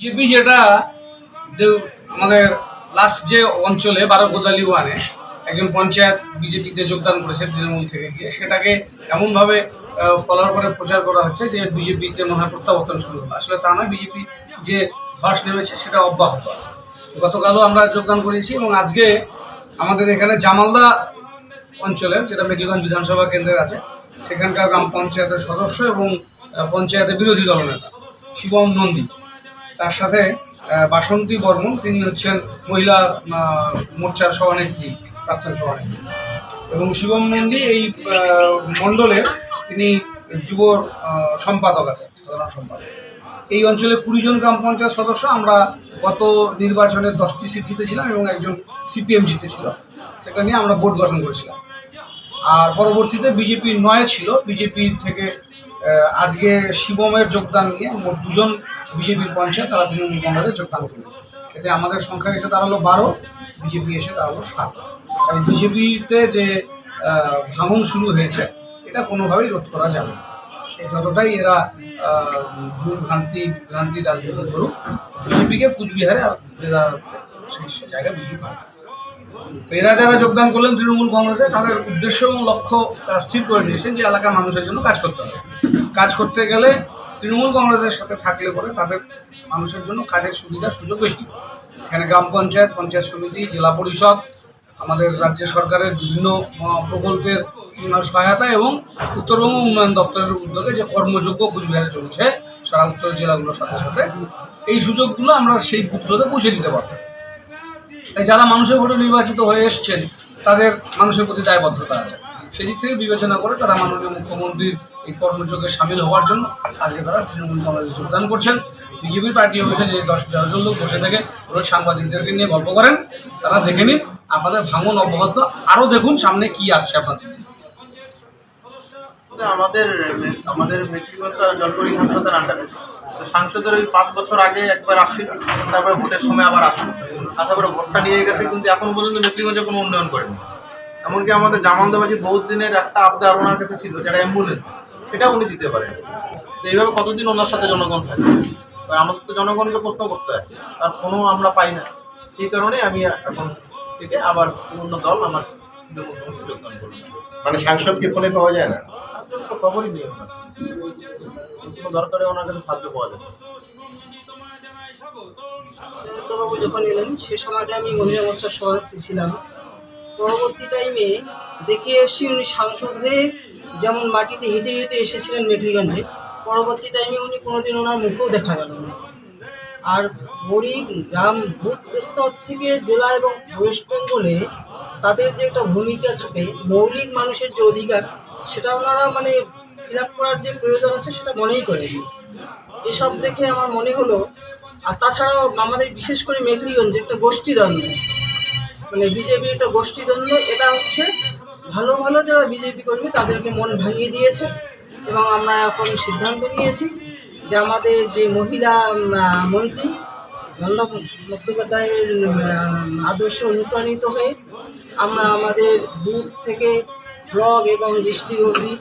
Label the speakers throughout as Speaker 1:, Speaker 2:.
Speaker 1: BJP যেটা, যে আমাদের লাস্ট যে অঞ্চলে বারো কোদালি ওয়ানে একজন পঞ্চায়েত বিজেপিতে যোগদান করেছে তৃণমূল থেকে গিয়ে, সেটাকে এমনভাবে ফলো করে প্রচার করা হচ্ছে যে বিজেপিতে মনে হয় প্রত্যাবর্তন শুরু হলো। আসলে তা নয়, বিজেপি যে ধস নেমেছে সেটা অব্যাহত আছে। গতকালও আমরা যোগদান করেছি এবং আজকে আমাদের এখানে জামালদা অঞ্চলের যেটা মেজিগঞ্জ বিধানসভা কেন্দ্রের আছে, সেখানকার গ্রাম পঞ্চায়েতের সদস্য এবং পঞ্চায়েতের বিরোধী দলনেতা, শিবম নন্দী। তার সাথে বাসন্তী বর্মন, তিনি হচ্ছেন মহিলা মোর্চার সভানেত্রী, প্রাক্তন সভানেত্রী। এবং শিবম নন্দী এই মণ্ডলের তিনি যুব সম্পাদক আছেন, সাধারণ সম্পাদক। এই অঞ্চলে কুড়ি জন গ্রাম পঞ্চায়েত সদস্য, আমরা গত নির্বাচনের দশটি সিট জিতেছিলাম এবং একজন সিপিএম জিতেছিল সেটা নিয়ে আমরা বোর্ড গঠন করেছিলাম। আর পরবর্তীতে বিজেপি নয় ছিল, বিজেপি থেকে আজকে শিবমের যোগদান নিয়ে মোট দুজন বিজেপির পঞ্চায়েত, তারা তৃণমূল কংগ্রেসে যোগদান করল এতে আমাদের সংখ্যা এসে দাঁড়াল বারো, বিজেপি এসে দাঁড়াল সাত। তাই বিজেপিতে যে ভাঙন শুরু হয়েছে, এটা কোনোভাবেই রোধ করা যাবে না। যতটাই এরা ভুল ভ্রান্তি ভ্রান্তি রাজনীতি করুক, বিজেপিকে কুচবিহারে এরা শীর্ষ জায়গায় বিজেপি পাবে। তো এরা যারা যোগদান করলেন তৃণমূল কংগ্রেসে, তাদের উদ্দেশ্য এবং লক্ষ্য তারা স্থির করে নিয়েছেন যে এলাকার মানুষের জন্য কাজ করতে হবে। কাজ করতে গেলে তৃণমূল কংগ্রেসের সাথে থাকলে পরে তাদের মানুষের জন্য কাজের সুবিধা, সুযোগ বেশি। এখানে গ্রাম পঞ্চায়েত পঞ্চায়েত সমিতি, জেলা পরিষদ, আমাদের রাজ্য সরকারের বিভিন্ন প্রকল্পের সহায়তা এবং উত্তরবঙ্গ উন্নয়ন দপ্তরের উদ্যোগে যে কর্মযোগ্য কুচবিহারে চলছে, সারা উত্তর জেলাগুলোর সাথে সাথে, এই সুযোগগুলো আমরা সেই বুথগুলোতে পৌঁছে দিতে পারব। তাই যারা মানুষের ভোটে নির্বাচিত হয়ে এসছেন, তাদের মানুষের প্রতি দায়বদ্ধতা আছে। সেদিক থেকে বিবেচনা করে তারা মাননীয় মুখ্যমন্ত্রীর এই কর্মযোগে সামিল হওয়ার জন্য আজকে তারা তৃণমূল কংগ্রেসে যোগদান করছেন। বিজেপির পার্টি অফিসে যে দশ তেরো জন লোক বসে থেকে রোজ সাংবাদিকদেরকে নিয়ে গল্প করেন। তারা দেখে নিন আপনাদের ভাঙন অব্যাহত। আরও দেখুন সামনে কি আসছে আপনাদের।
Speaker 2: আমাদের আমাদের মেট্রিকগঞ্জ জলপাইগুড়ি হাসপাতাল আন্ডারে তো সাংসদের ওই পাঁচ বছর আগে একবার আসছিল তারপরে ভোটের সময় আবার আসলো আসার পরে ভোটটা নিয়ে গেছে, কিন্তু এখন পর্যন্ত মেট্রিকগঞ্জে কোনো উন্নয়ন করেনি। এমনকি আমাদের জামালদাবাজি বহুত দিনের একটা আবদার ওনার কাছে ছিল যেটা অ্যাম্বুলেন্স সেটা উনি দিতে পারেন তো এইভাবে কতদিন ওনার সাথে জনগণ থাকে? আর আমাদের তো জনগণকে প্রশ্ন করতে হয় আর কোনো আমরা পাই না। সেই কারণে আমি এখন থেকে আবার অন্য দল আমার যোগদান
Speaker 3: মানে সাংসদকে ফোনে পাওয়া যায় না?
Speaker 2: তো খবরই নেই ওনার। কোনো দরকারে ওনার কাছে সাহায্য পাওয়া যায় না।
Speaker 4: জয়ন্তবাবু যখন এলেন সে সময়টা আমি মহিলা মোর্চার সভাপতি ছিলাম। পরবর্তী টাইমে দেখে এসেছি উনি সাংসদ হয়ে যেমন মাটিতে হেঁটে হেঁটে এসেছিলেন মেটলিগঞ্জে পরবর্তী টাইমে উনি কোনোদিন ওনার মুখেও দেখা গেল না। আর গরিব গ্রাম, বুথ স্তর থেকে জেলা এবং ওয়েস্ট বেঙ্গলে তাদের যে একটা ভূমিকা থাকে, মৌলিক মানুষের যে অধিকার, সেটা ওনারা মানে ফিল করার যে প্রয়োজন আছে, সেটা মনেই করেনি এসব দেখে আমার মনে হলো, আর তাছাড়াও আমাদের বিশেষ করে মেঘলিগঞ্জে একটা গোষ্ঠীদ্বন্দ্ব। মানে বিজেপি একটা গোষ্ঠীদ্বন্দ্ব, এটা হচ্ছে ভালো ভালো যারা বিজেপি কর্মী তাদেরকে মন ভাঙিয়ে দিয়েছে এবং আমরা এখন সিদ্ধান্ত নিয়েছি যে আমাদের যে মহিলা মন্ত্রী নন্দা মুখোপাধ্যায়ের আদর্শে অনুপ্রাণিত হয়ে আমরা আমাদের বুথ থেকে ব্লক এবং অবধি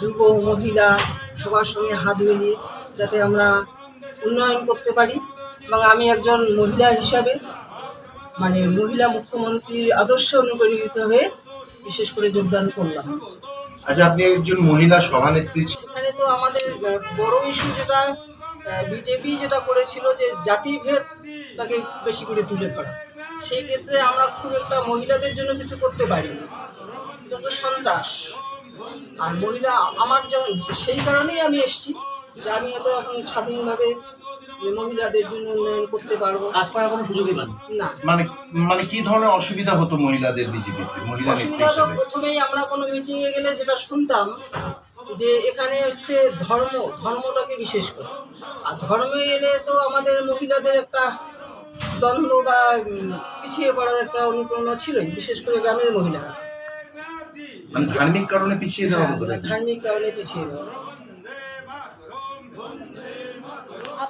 Speaker 4: যুব, মহিলা সবার সঙ্গে হাত মিলিয়ে যাতে আমরা উন্নয়ন করতে পারি এবং আমি একজন মহিলা হিসাবে মানে মহিলা মুখ্যমন্ত্রীর আদর্শ অনুপ্রাণিত হয়ে বিশেষ করে যোগদান করলাম।
Speaker 3: আচ্ছা আপনি একজন মহিলা সভানেত্রী।
Speaker 4: এখানে তো আমাদের বড় ইস্যু যেটা বিজেপি যেটা করেছিল যে জাতিভেদটাকে বেশি করে তুলে ধরা। সেই ক্ষেত্রে আমরা খুব একটা মহিলাদের জন্য কিছু করতে পারিনি। এটা তো সন্ত্রাস। আর মহিলা আমার যেমন সেই কারণেই আমি এসেছি যে আমি এত এখন স্বাধীনভাবে মহিলাদের জন্য উন্নয়ন করতে পারব।
Speaker 1: কাজ করার কোনো সুযোগই পান
Speaker 4: না।
Speaker 3: মানে মানে কি ধরনের অসুবিধা হতো মহিলাদের বিজেপিতে মহিলা
Speaker 4: অসুবিধা তো প্রথমেই আমরা কোনো মিটিংয়ে গেলে যেটা শুনতাম যে এখানে হচ্ছে ধর্ম ধর্মটাকে বিশেষ করে। আর ধর্মে এলে তো আমাদের মহিলাদের একটা দ্বন্দ্ব বা পিছিয়ে পড়ার একটা অনুপ্রেরণা ছিলই বিশেষ করে গ্রামের মহিলারা।
Speaker 3: মানে ধার্মিক কারণে পিছিয়ে দেওয়া হতো
Speaker 4: হ্যাঁ, ধার্মিক কারণে পিছিয়ে দেওয়া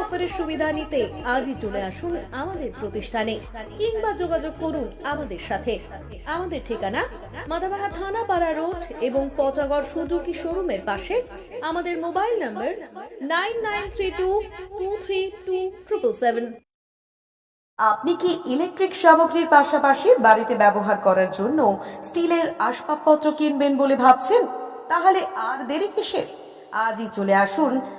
Speaker 5: অফারের সুবিধা নিতে আজই চলে আসুন আমাদের প্রতিষ্ঠানে কিংবা যোগাযোগ করুন আমাদের সাথে। আমাদের ঠিকানা মাদাবাড়া থানাপাড়া রোড এবং পচাগড় সুজুকি শোরুমের পাশে। আমাদের mobile number nine nine three two two three two triple seven. আপনি কি ইলেকট্রিক সামগ্রীর পাশাপাশি বাড়িতে ব্যবহার করার জন্য স্টিলের আসবাবপত্র কিনবেন বলে ভাবছেন? তাহলে আর দেরি কিসের? আজই চলে আসুন